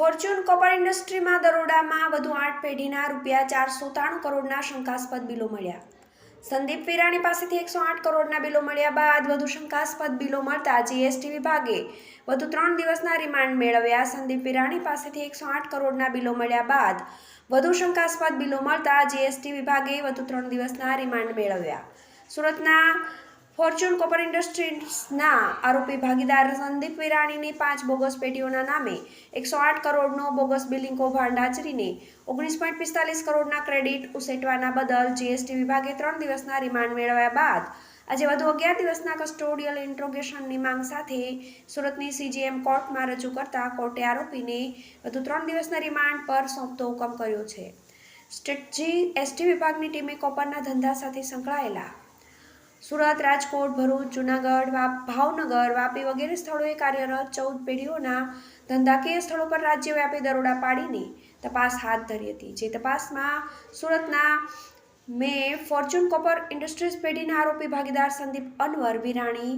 Fortune copper ઇન્ડસ્ટ્રીમાં દરોડામાં વધુ આઠ પેઢીના રૂપિયા ચારસો ત્રાણું કરોડના શંકાસ્પદ બિલો મળ્યા. સંદીપ વિરાણી પાસેથી એકસો આઠ કરોડના બિલો મળ્યા બાદ વધુ શંકાસ્પદ બિલો મળતા જીએસટી વિભાગે વધુ ત્રણ દિવસના રિમાન્ડ મેળવ્યા. સંદીપ વિરાણી પાસેથી એકસો આઠ કરોડના બિલો મળ્યા બાદ વધુ શંકાસ્પદ બિલો મળતા જીએસટી વિભાગે વધુ ત્રણ દિવસના રિમાન્ડ મેળવ્યા. સુરતના ફોર્ચ્યુન કોપર ઇન્ડસ્ટ્રીઝના આરોપી ભાગીદાર સંદીપ વિરાણીની પાંચ બોગસ પેટીઓના નામે એકસો આઠ કરોડનો બોગસ બિલિંગ કૌભાંડ આચરીને ઓગણીસ પોઈન્ટ પિસ્તાલીસ કરોડના ક્રેડિટ ઉસેટવાના બદલ જીએસટી વિભાગે ત્રણ દિવસના રિમાન્ડ મેળવ્યા બાદ આજે વધુ અગિયાર દિવસના કસ્ટોડિયલ ઇન્ટ્રોગેશનની માંગ સાથે સુરતની સીજીએમ કોર્ટમાં રજૂ કરતા કોર્ટે આરોપીને વધુ ત્રણ દિવસના રિમાન્ડ પર સોંપતો હુકમ કર્યો છે. સ્ટેટ જી એસટી વિભાગની ટીમે કોપરના ધંધા સાથે સંકળાયેલા સુરત, રાજકોટ, ભરૂચ, જુનાગઢ ભાવનગર, વાપી વગેરે સ્થળોએ કાર્યરત ચૌદ પેઢીઓના ધંધાકીય સ્થળો પર રાજ્યવ્યાપી દરોડા પાડીને તપાસ હાથ ધરી હતી. જે તપાસમાં સુરતના મેં ફોર્ચ્યુન કોપર ઇન્ડસ્ટ્રીઝ પેઢીના આરોપી ભાગીદાર સંદીપ અનવર, વિરાણી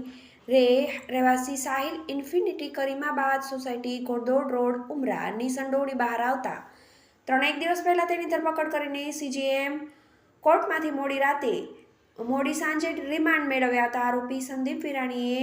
રે, રહેવાસી Sahil infinity, Karimabad society, Ghod Dod road ઉમરાની સંડોવણી બહાર આવતા ત્રણેક દિવસ પહેલાં તેની ધરપકડ કરીને સીજીએમ કોર્ટમાંથી મોડી રાતે મોડી સાંજે રિમાન્ડ મેળવ્યા હતા. આરોપી સંદીપ વિરાણીએ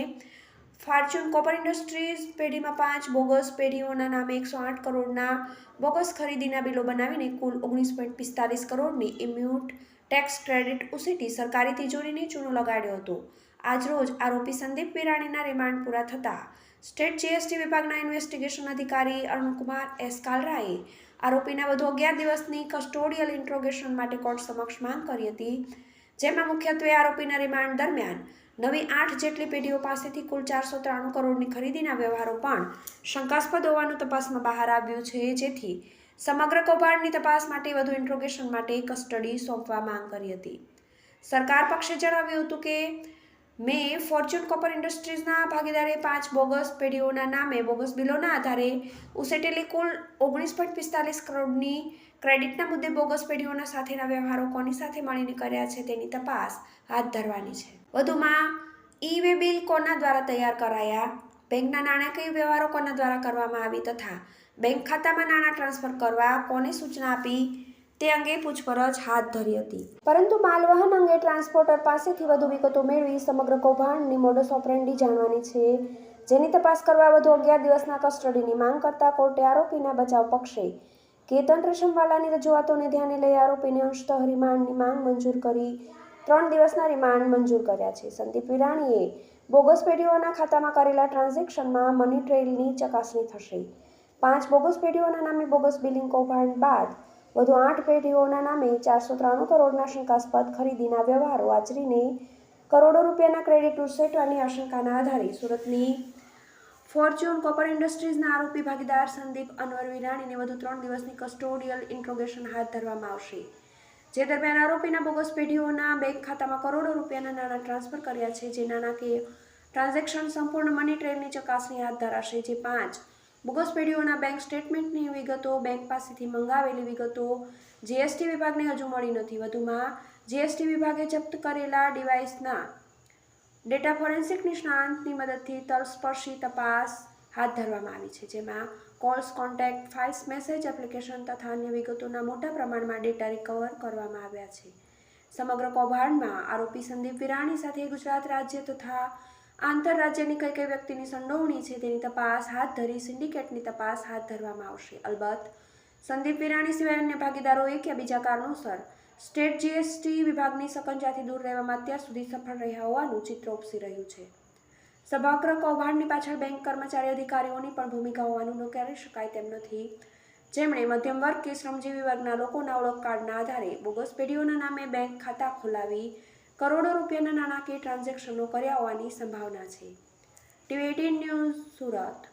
ફોર્ચ્યુન કોપર ઇન્ડસ્ટ્રીઝ પેઢીમાં પાંચ બોગસ પેઢીઓના નામે એકસો આઠ કરોડના બોગસ ખરીદીના બિલો બનાવીને કુલ ઓગણીસ પોઈન્ટ પિસ્તાલીસ કરોડની ઇમ્યુટ ટેક્સ ક્રેડિટ ઉસીટી સરકારી તિજોરીને ચૂનો લગાડ્યો હતો. આજરોજ આરોપી સંદીપ વિરાણીના રિમાન્ડ પૂરા થતાં સ્ટેટ જીએસટી વિભાગના ઇન્વેસ્ટિગેશન અધિકારી અરુણકુમાર એસ કાલરાએ આરોપીના વધુ અગિયાર દિવસની કસ્ટોડિયલ ઇન્ટ્રોગેશન માટે કોર્ટ સમક્ષ માંગ કરી હતી. જેમાં મુખ્યત્વે આરોપીના રિમાન્ડ દરમિયાન નવી આઠ જેટલી પેઢીઓ પાસેથી કુલ ચારસો ત્રાણું કરોડની ખરીદીના વ્યવહારો પણ શંકાસ્પદ હોવાનું તપાસમાં બહાર આવ્યું છે, જેથી સમગ્ર કૌભાંડની તપાસ માટે વધુ ઇન્ટ્રોગેશન માટે કસ્ટડી સોંપવા માંગ કરી હતી. સરકાર પક્ષે જણાવ્યું હતું કે મેં ફોર્ચ્યુન કોપર ઇન્ડસ્ટ્રીઝના ભાગીદારે પાંચ બોગસ પેઢીઓના નામે બોગસ બિલોના આધારે ઉસેટેલી કુલ ઓગણીસ પોઈન્ટ પિસ્તાલીસ કરોડની ક્રેડિટના મુદ્દે બોગસ પેઢીઓના સાથેના વ્યવહારો કોની સાથે મળીને કર્યા છે તેની તપાસ હાથ ધરવાની છે. વધુમાં ઈ વે બિલ કોના દ્વારા તૈયાર કરાયા? બેંકના નાણાકીય વ્યવહારો કોના દ્વારા કરવામાં આવી? તથા, બેંક ખાતામાં નાણાં ટ્રાન્સફર કરવા કોને સૂચના આપી? તે અંગે પૂછપરછ હાથ ધરી હતી. પરંતુ માલવહન અંગે ટ્રાન્સપોર્ટર પાસેથી વધુ વિગતો મેળવી સમગ્ર કૌભાંડની મોડસ ઓપરેન્ડી જાણવાની છે. જેની તપાસ કરવા વધુ અગિયાર દિવસના કસ્ટડીની માંગ કરતા કોર્ટે આરોપીના બચાવ પક્ષે કેતન રેશમવાલાની રજૂઆતોને ધ્યાને લઈ આરોપીને અંશતઃ રિમાન્ડની માંગ મંજૂર કરી, ત્રણ દિવસના રિમાન્ડ મંજૂર કર્યા છે. સંદીપ વિરાણીએ બોગસ પેઢીઓના ખાતામાં કરેલા ટ્રાન્ઝેક્શનમાં મની ટ્રેલની ચકાસણી થશે. પાંચ બોગસ પેઢીઓના નામે બોગસ બિલિંગ કૌભાંડ બાદ વધુ આઠ પેઢીઓના નામે ચારસો ત્રાણું કરોડના શંકાસ્પદ ખરીદીના વ્યવહારો આચરીને કરોડો રૂપિયાના ક્રેડિટ ઉસેટવાની આશંકાના આધારે સુરતની ફોર્ચ્યુન કોપર ઇન્ડસ્ટ્રીઝના આરોપી ભાગીદાર સંદીપ અનવર વિરાણીને વધુ ત્રણ દિવસની કસ્ટોડિયલ ઇન્ટ્રોગેશન હાથ ધરવામાં આવશે. જે દરમિયાન આરોપીના બોગસ પેઢીઓના બેંક ખાતામાં કરોડો રૂપિયાના નાણાં ટ્રાન્સફર કર્યા છે. જે નાણાકીય ટ્રાન્ઝેક્શન સંપૂર્ણ મની ટ્રેનની ચકાસણી હાથ ધરાશે. જે પાંચ બોગસ પેઢીઓના બેંક સ્ટેટમેન્ટની વિગતો બેંક પાસેથી મંગાવેલી વિગતો જીએસટી વિભાગને હજુ મળી નથી. વધુમાં જીએસટી વિભાગે જપ્ત કરેલા ડિવાઇસના ડેટા ફોરેન્સિક નિષ્ણાંતની મદદથી તલસ્પર્શી તપાસ હાથ ધરવામાં આવી છે, જેમાં calls contact files message application તથા અન્ય વિગતોના મોટા પ્રમાણમાં ડેટા રિકવર કરવામાં આવ્યા છે. સમગ્ર કૌભાંડમાં આરોપી સંદીપ વિરાણી સાથે ગુજરાત રાજ્ય તથા આંતરરાજ્યની કઈ કઈ વ્યક્તિની સંડોવણી છે તેની તપાસ હાથ ધરી સિન્ડિકેટની તપાસ હાથ ધરવામાં આવશે. અલબત્ત, સંદીપ વિરાણી સિવાય અન્ય ભાગીદારોએ કે બીજા કારણોસર સ્ટેટ જીએસટી વિભાગની સકંજાથી દૂર રહેવામાં અત્યાર સુધી સફળ રહ્યા હોવાનું ચિત્ર ઉપસી રહ્યું છે. સભાગ્ર કૌભાંડની પાછળ બેંક કર્મચારી અધિકારીઓની પણ ભૂમિકા હોવાનું નકારી શકાય તેમ નથી. જેમણે મધ્યમ વર્ગ કે શ્રમજીવી વર્ગના લોકોના ઓળખ કાર્ડના આધારે બોગસ પેઢીઓના નામે બેંક ખાતા ખોલાવી કરોડો રૂપિયાના નાણાકીય ટ્રાન્ઝેક્શનો કર્યા હોવાની સંભાવના છે. TV eighteen news Surat.